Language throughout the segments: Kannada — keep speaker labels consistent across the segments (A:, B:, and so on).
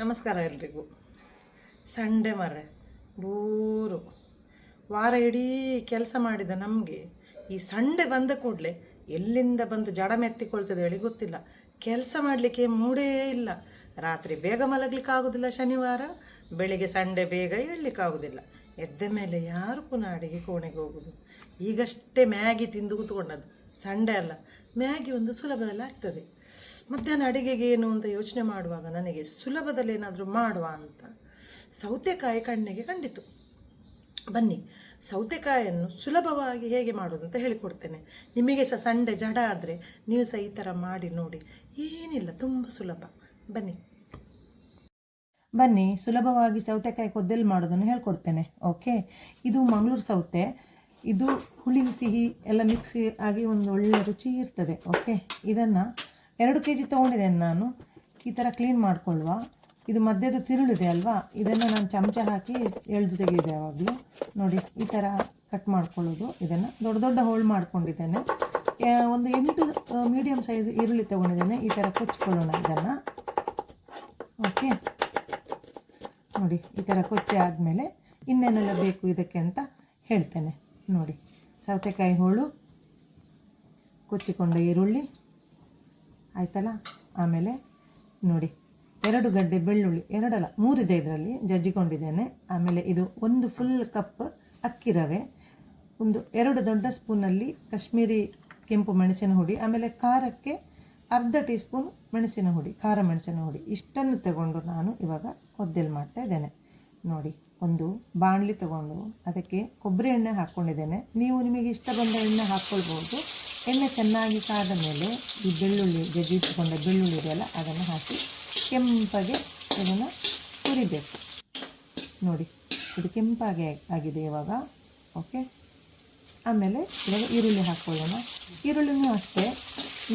A: ನಮಸ್ಕಾರ ಎಲ್ರಿಗೂ. ಸಂಡೆ ಮರೆ ಬೂರು. ವಾರ ಇಡೀ ಕೆಲಸ ಮಾಡಿದ ನಮಗೆ ಈ ಸಂಡೆ ಬಂದ ಕೂಡಲೇ ಎಲ್ಲಿಂದ ಬಂದು ಜಡ ಮೆತ್ತಿಕೊಳ್ತದೆ ಹೇಳಿ ಗೊತ್ತಿಲ್ಲ. ಕೆಲಸ ಮಾಡಲಿಕ್ಕೆ ಮೂಡೇ ಇಲ್ಲ. ರಾತ್ರಿ ಬೇಗ ಮಲಗಲಿಕ್ಕೆ ಆಗೋದಿಲ್ಲ ಶನಿವಾರ, ಬೆಳಿಗ್ಗೆ ಸಂಡೆ ಬೇಗ ಏಳಲಿಕ್ಕಾಗೋದಿಲ್ಲ ಎದ್ದ ಮೇಲೆ ಯಾರು ಪುನಃ ಅಡಿಗೆ ಕೋಣೆಗೆ ಹೋಗೋದು? ಈಗಷ್ಟೇ ಮ್ಯಾಗಿ ತಿಂದು ಕೂತ್ಕೊಂಡದ್ದು. ಸಂಡೆ ಅಲ್ಲ, ಮ್ಯಾಗಿ ಒಂದು ಸುಲಭದಲ್ಲಿ ಆಗ್ತದೆ. ಮಧ್ಯಾಹ್ನ ಅಡಿಗೆಗೆ ಏನು ಅಂತ ಯೋಚನೆ ಮಾಡುವಾಗ ನನಗೆ ಸುಲಭದಲ್ಲಿ ಏನಾದರೂ ಮಾಡುವ ಅಂತ. ಸೌತೆಕಾಯಿ ಕಣ್ಣಿಗೆ ಕಂಡಿತು. ಬನ್ನಿ ಸೌತೆಕಾಯನ್ನು ಸುಲಭವಾಗಿ ಹೇಗೆ ಮಾಡೋದು ಅಂತ ಹೇಳಿಕೊಡ್ತೇನೆ. ನಿಮಗೆ ಸಹ ಸಂಡೆ ಜಡ ಆದರೆ ನೀವು ಸಹ ಈ ಥರ ಮಾಡಿ ನೋಡಿ. ಏನಿಲ್ಲ, ತುಂಬ ಸುಲಭ. ಬನ್ನಿ. ಬನ್ನಿ, ಸುಲಭವಾಗಿ ಸೌತೆಕಾಯಿ ಕೊದ್ದಲ್ಲಿ ಮಾಡೋದನ್ನು ಹೇಳ್ಕೊಡ್ತೇನೆ. ಓಕೆ? ಇದು ಮಂಗಳೂರು ಸೌತೆ. ಇದು ಹುಳಿ, ಸಿಹಿ ಎಲ್ಲ ಮಿಕ್ಸಿ ಆಗಿ ಒಂದು ಒಳ್ಳೆ ರುಚಿ ಇರ್ತದೆ. ಓಕೆ? ಇದನ್ನು ಎರಡು ಕೆ ಜಿ ತೊಗೊಂಡಿದ್ದೇನೆ ನಾನು. ಈ ಥರ ಕ್ಲೀನ್ ಮಾಡಿಕೊಳ್ಳುವ ಇದು ಮಧ್ಯದ ತಿರುಳಿದೆ ಅಲ್ವಾ? ಇದನ್ನು ನಾನು ಚಮಚ ಹಾಕಿ ಎಳೆದು ತೆಗೆಯಿದೆ ಯಾವಾಗಲೂ. ನೋಡಿ, ಈ ಥರ ಕಟ್ ಮಾಡ್ಕೊಳ್ಳೋದು ಇದನ್ನು. ದೊಡ್ಡ ದೊಡ್ಡ ಹೋಳು ಮಾಡ್ಕೊಂಡಿದ್ದೇನೆ. ಒಂದು ಎಂಟು ಮೀಡಿಯಮ್ ಸೈಜ್ ಈರುಳ್ಳಿ ತೊಗೊಂಡಿದ್ದೇನೆ. ಈ ಥರ ಕೊಚ್ಕೊಳ್ಳೋಣ ಇದನ್ನು. ಓಕೆ ನೋಡಿ, ಈ ಥರ ಕೊಚ್ಚಿ ಆದಮೇಲೆ ಇನ್ನೇನೆಲ್ಲ ಬೇಕು ಇದಕ್ಕೆ ಅಂತ ಹೇಳ್ತೇನೆ. ನೋಡಿ, ಸೌತೆಕಾಯಿ ಹೋಳು, ಕೊಚ್ಚಿಕೊಂಡ ಈರುಳ್ಳಿ. ಆಯ್ತಲ್ಲ? ಆಮೇಲೆ ನೋಡಿ, ಎರಡು ಗಡ್ಡೆ ಬೆಳ್ಳುಳ್ಳಿ, ಎರಡಲ್ಲ, ಮೂರಿದೆ ಇದರಲ್ಲಿ, ಜಜ್ಜಿಕೊಂಡಿದ್ದೇನೆ. ಆಮೇಲೆ ಇದು ಒಂದು ಫುಲ್ ಕಪ್ ಅಕ್ಕಿ ರವೆ, ಒಂದು ಎರಡು ದೊಡ್ಡ ಸ್ಪೂನಲ್ಲಿ ಕಾಶ್ಮೀರಿ ಕೆಂಪು ಮೆಣಸಿನ ಹುಡಿ, ಆಮೇಲೆ ಖಾರಕ್ಕೆ ಅರ್ಧ ಟೀ ಸ್ಪೂನ್ ಮೆಣಸಿನ ಹುಡಿ, ಖಾರ ಮೆಣಸಿನ ಹುಡಿ. ಇಷ್ಟನ್ನು ತಗೊಂಡು ನಾನು ಇವಾಗ ಒದ್ದೆಲ್ ಮಾಡ್ತಾ ಇದ್ದೇನೆ. ನೋಡಿ, ಒಂದು ಬಾಣಲಿ ತಗೊಂಡು ಅದಕ್ಕೆ ಕೊಬ್ಬರಿ ಎಣ್ಣೆ ಹಾಕ್ಕೊಂಡಿದ್ದೇನೆ ನೀವು ನಿಮಗೆ ಇಷ್ಟ ಬಂದ ಎಣ್ಣೆ ಹಾಕ್ಕೊಳ್ಬೋದು. ಎಣ್ಣೆ ಚೆನ್ನಾಗಿ ಕಾದ ಮೇಲೆ ಈ ಬೆಳ್ಳುಳ್ಳಿ ಜಜ್ಜಿಟ್ಟುಕೊಂಡ ಬೆಳ್ಳುಳ್ಳಿ ಇದೆಯಲ್ಲ, ಅದನ್ನು ಹಾಕಿ ಕೆಂಪಗೆ ಇದನ್ನು ಹುರಿಬೇಕು. ನೋಡಿ, ಇದು ಕೆಂಪಾಗೆ ಆಗ್- ಆಗಿದೆ ಇವಾಗ ಓಕೆ ಆಮೇಲೆ ಇವಾಗ ಈರುಳ್ಳಿ ಹಾಕ್ಕೊಳ್ಳೋಣ. ಈರುಳ್ಳಿನೂ ಅಷ್ಟೇ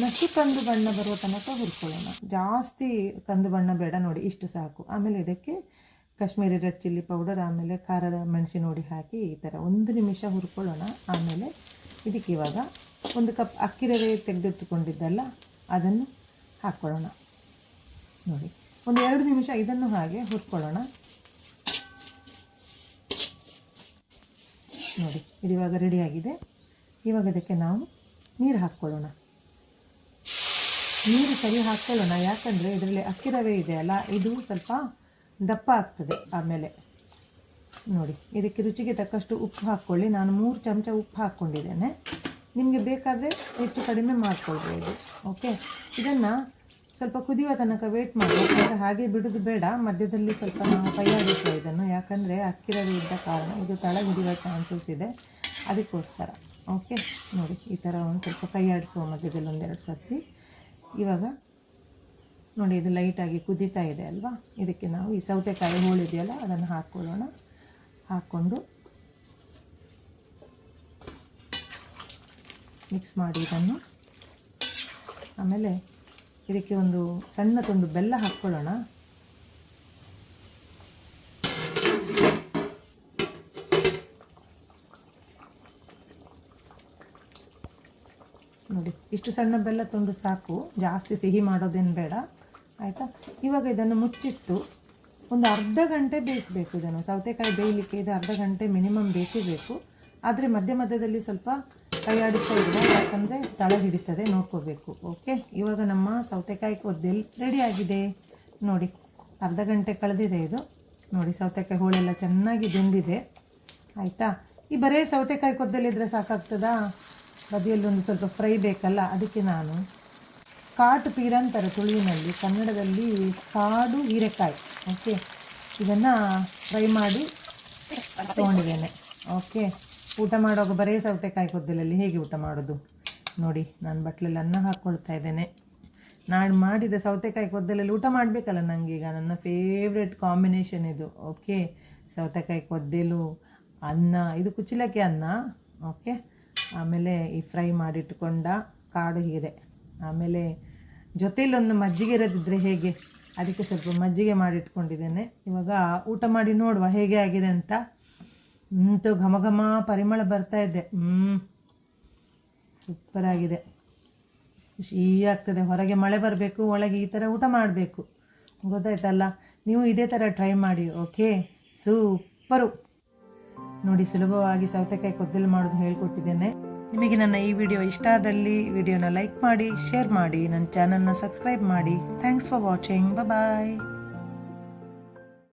A: ನಸು ಕಂದು ಬಣ್ಣ ಬರುವ ತನಕ ಹುರ್ಕೊಳ್ಳೋಣ. ಜಾಸ್ತಿ ಕಂದು ಬಣ್ಣ ಬೇಡ ನೋಡಿ, ಇಷ್ಟು ಸಾಕು. ಆಮೇಲೆ ಇದಕ್ಕೆ ಕಾಶ್ಮೀರಿ ರೆಡ್ ಚಿಲ್ಲಿ ಪೌಡರ್, ಆಮೇಲೆ ಖಾರದ ಮೆಣಸಿನ ನೋಡಿ ಹಾಕಿ ಈ ಥರ ಒಂದು ನಿಮಿಷ ಹುರ್ಕೊಳ್ಳೋಣ. ಆಮೇಲೆ ಇದಕ್ಕೆ ಇವಾಗ ಒಂದು ಕಪ್ ಅಕ್ಕಿ ರವೆ ತೆಗೆದಿಟ್ಟುಕೊಂಡಿದ್ದಲ್ಲ, ಅದನ್ನು ಹಾಕ್ಕೊಳ್ಳೋಣ. ನೋಡಿ, ಒಂದು ಎರಡು ನಿಮಿಷ ಇದನ್ನು ಹಾಗೆ ಹುರ್ಕೊಳ್ಳೋಣ. ನೋಡಿ, ಇದು ಇವಾಗ ರೆಡಿಯಾಗಿದೆ ಇವಾಗ ಅದಕ್ಕೆ ನಾವು ನೀರು ಹಾಕ್ಕೊಳ್ಳೋಣ. ನೀರು ಸರಿ ಹಾಕ್ಕೊಳ್ಳೋಣ, ಯಾಕಂದರೆ ಇದರಲ್ಲಿ ಅಕ್ಕಿ ರವೆ ಇದೆ ಅಲ್ಲ, ಇದು ಸ್ವಲ್ಪ ದಪ್ಪ ಆಗ್ತದೆ ಆಮೇಲೆ. ನೋಡಿ, ಇದಕ್ಕೆ ರುಚಿಗೆ ತಕ್ಕಷ್ಟು ಉಪ್ಪು ಹಾಕ್ಕೊಳ್ಳಿ. ನಾನು ಮೂರು ಚಮಚ ಉಪ್ಪು ಹಾಕ್ಕೊಂಡಿದ್ದೇನೆ. ನಿಮಗೆ ಬೇಕಾದರೆ ಹೆಚ್ಚು ಕಡಿಮೆ ಮಾಡ್ಕೊಳ್ಬೋದು ಓಕೆ ಇದನ್ನು ಸ್ವಲ್ಪ ಕುದಿಯುವ ತನಕ ವೇಟ್ ಮಾಡಬೇಕು ಹಾಗೆ ಬಿಡೋದು ಬೇಡ. ಮಧ್ಯದಲ್ಲಿ ಸ್ವಲ್ಪ ನಾವು ಕೈಯಾಡಿಸುವ ಇದನ್ನು, ಯಾಕಂದರೆ ರವೆ ಇದ್ದ ಕಾರಣ ಇದು ತಳ ಹಿಡಿಯುವ ಚಾನ್ಸಸ್ ಇದೆ. ಅದಕ್ಕೋಸ್ಕರ ಓಕೆ ನೋಡಿ, ಈ ಥರ ಒಂದು ಸ್ವಲ್ಪ ಕೈಯಾಡಿಸುವ ಮಧ್ಯದಲ್ಲಿ ಒಂದೆರಡು ಸರ್ತಿ. ಇವಾಗ ನೋಡಿ, ಇದು ಲೈಟಾಗಿ ಕುದೀತಾ ಇದೆ ಅಲ್ವಾ? ಇದಕ್ಕೆ ನಾವು ಈ ಸೌತೆಕಾಯಿ ಹೋಳಿದೆಯಲ್ಲ ಅದನ್ನು ಹಾಕ್ಕೊಳ್ಳೋಣ ಹಾಕ್ಕೊಂಡು ಮಿಕ್ಸ್ ಮಾಡಿ ಇದನ್ನು. ಆಮೇಲೆ ಇದಕ್ಕೆ ಒಂದು ಸಣ್ಣ ತುಂಡು ಬೆಲ್ಲ ಹಾಕ್ಕೊಳ್ಳೋಣ. ನೋಡಿ, ಇಷ್ಟು ಸಣ್ಣ ಬೆಲ್ಲ ತುಂಡು ಸಾಕು. ಜಾಸ್ತಿ ಸಿಹಿ ಮಾಡೋದೇನು ಬೇಡ. ಆಯಿತಾ? ಇವಾಗ ಇದನ್ನು ಮುಚ್ಚಿಟ್ಟು ಒಂದು ಅರ್ಧ ಗಂಟೆ ಬೇಯಿಸಬೇಕು ಇದನ್ನು. ಸೌತೆಕಾಯಿ ಬೇಯಲಿಕ್ಕೆ ಇದು ಅರ್ಧ ಗಂಟೆ ಮಿನಿಮಮ್ ಬೇಕೇ ಬೇಕು ಆದರೆ ಮಧ್ಯ ಮಧ್ಯದಲ್ಲಿ ಸ್ವಲ್ಪ ಕೈ ಆಡಿಸ್ತಾ ಯಾಕಂದರೆ ತಳ ಹಿಡಿತದೆ, ನೋಡ್ಕೋಬೇಕು. ಓಕೆ ಇವಾಗ ನಮ್ಮ ಸೌತೆಕಾಯಿ ಕೊದ್ದೆಲ್ ರೆಡಿ ಆಗಿದೆ? ನೋಡಿ, ಅರ್ಧ ಗಂಟೆ ಕಳೆದಿದೆ ಇದು. ನೋಡಿ, ಸೌತೆಕಾಯಿ ಹೋಳೆಲ್ಲ ಚೆನ್ನಾಗಿ ಬೆಂದಿದೆ. ಆಯಿತಾ? ಈ ಬರೇ ಸೌತೆಕಾಯಿ ಕೊದ್ದಲಿದ್ರೆ ಸಾಕಾಗ್ತದಾ? ಬದಿಯಲ್ಲಿ ಒಂದು ಸ್ವಲ್ಪ ಫ್ರೈ ಬೇಕಲ್ಲ, ಅದಕ್ಕೆ ನಾನು ಕಾಟು ಪೀರಂತರ ತುಳುವಿನಲ್ಲಿ. ಕನ್ನಡದಲ್ಲಿ ಕಾಡು ಹೀರೆಕಾಯಿ. ಓಕೆ ಇದನ್ನು ಫ್ರೈ ಮಾಡಿ ತೊಗೊಂಡಿದ್ದೇನೆ. ಓಕೆ ಊಟ ಮಾಡುವಾಗ ಬರೀ ಸೌತೆಕಾಯಿ ಕೊದ್ದಲಲ್ಲಿ ಹೇಗೆ ಊಟ ಮಾಡೋದು? ನೋಡಿ, ನಾನು ಬಟ್ಲಲ್ಲಿ ಅನ್ನ ಹಾಕ್ಕೊಳ್ತಾ ಇದ್ದೇನೆ. ನಾನು ಮಾಡಿದ ಸೌತೆಕಾಯಿ ಕೊದ್ದಲಲ್ಲಿ ಊಟ ಮಾಡಬೇಕಲ್ಲ ನನಗೀಗ ನನ್ನ ಫೇವ್ರೆಟ್ ಕಾಂಬಿನೇಷನ್ ಇದು. ಓಕೆ ಸೌತೆಕಾಯಿ ಕೊದ್ದೆಲು, ಅನ್ನ, ಇದು ಕುಚ್ಚಲಕ್ಕಿ ಅನ್ನ ಓಕೆ ಆಮೇಲೆ ಈ ಫ್ರೈ ಮಾಡಿಟ್ಕೊಂಡ ಕಾಡು ಹೀರೆ ಆಮೇಲೆ ಜೊತೆಯಲ್ಲಿ ಒಂದು ಮಜ್ಜಿಗೆ ಇರೋದಿದ್ರೆ ಹೇಗೆ? ಅದಕ್ಕೆ ಸ್ವಲ್ಪ ಮಜ್ಜಿಗೆ ಮಾಡಿಟ್ಕೊಂಡಿದ್ದೇನೆ. ಇವಾಗ ಊಟ ಮಾಡಿ ನೋಡುವ ಹೇಗೆ ಆಗಿದೆ ಅಂತ. ಅಂತೂ ಘಮ ಘಮ ಪರಿಮಳ ಬರ್ತಾ ಇದೆ. ಹ್ಞೂ ಸೂಪರ್ ಆಗಿದೆ. ಖುಷಿ ಆಗ್ತದೆ ಹೊರಗೆ ಮಳೆ ಬರಬೇಕು, ಒಳಗೆ ಈ ಥರ ಊಟ ಮಾಡಬೇಕು. ಗೊತ್ತಾಯ್ತಲ್ಲ? ನೀವು ಇದೇ ಥರ ಟ್ರೈ ಮಾಡಿ, ಓಕೆ? ಸೂಪರು. ನೋಡಿ, ಸುಲಭವಾಗಿ ಸೌತೆಕಾಯಿ ಕೊದ್ದಲು ಮಾಡೋದು ಹೇಳ್ಕೊಟ್ಟಿದ್ದೇನೆ. ನಿಮಗೆ ನನ್ನ ಈ ವಿಡಿಯೋ ಇಷ್ಟ ಆದಲ್ಲಿ ವಿಡಿಯೋನ ಲೈಕ್ ಮಾಡಿ, ಶೇರ್ ಮಾಡಿ, ನನ್ನ ಚಾನಲ್ನ ಸಬ್ಸ್ಕ್ರೈಬ್ ಮಾಡಿ. Thanks for watching. ಬಾಯ್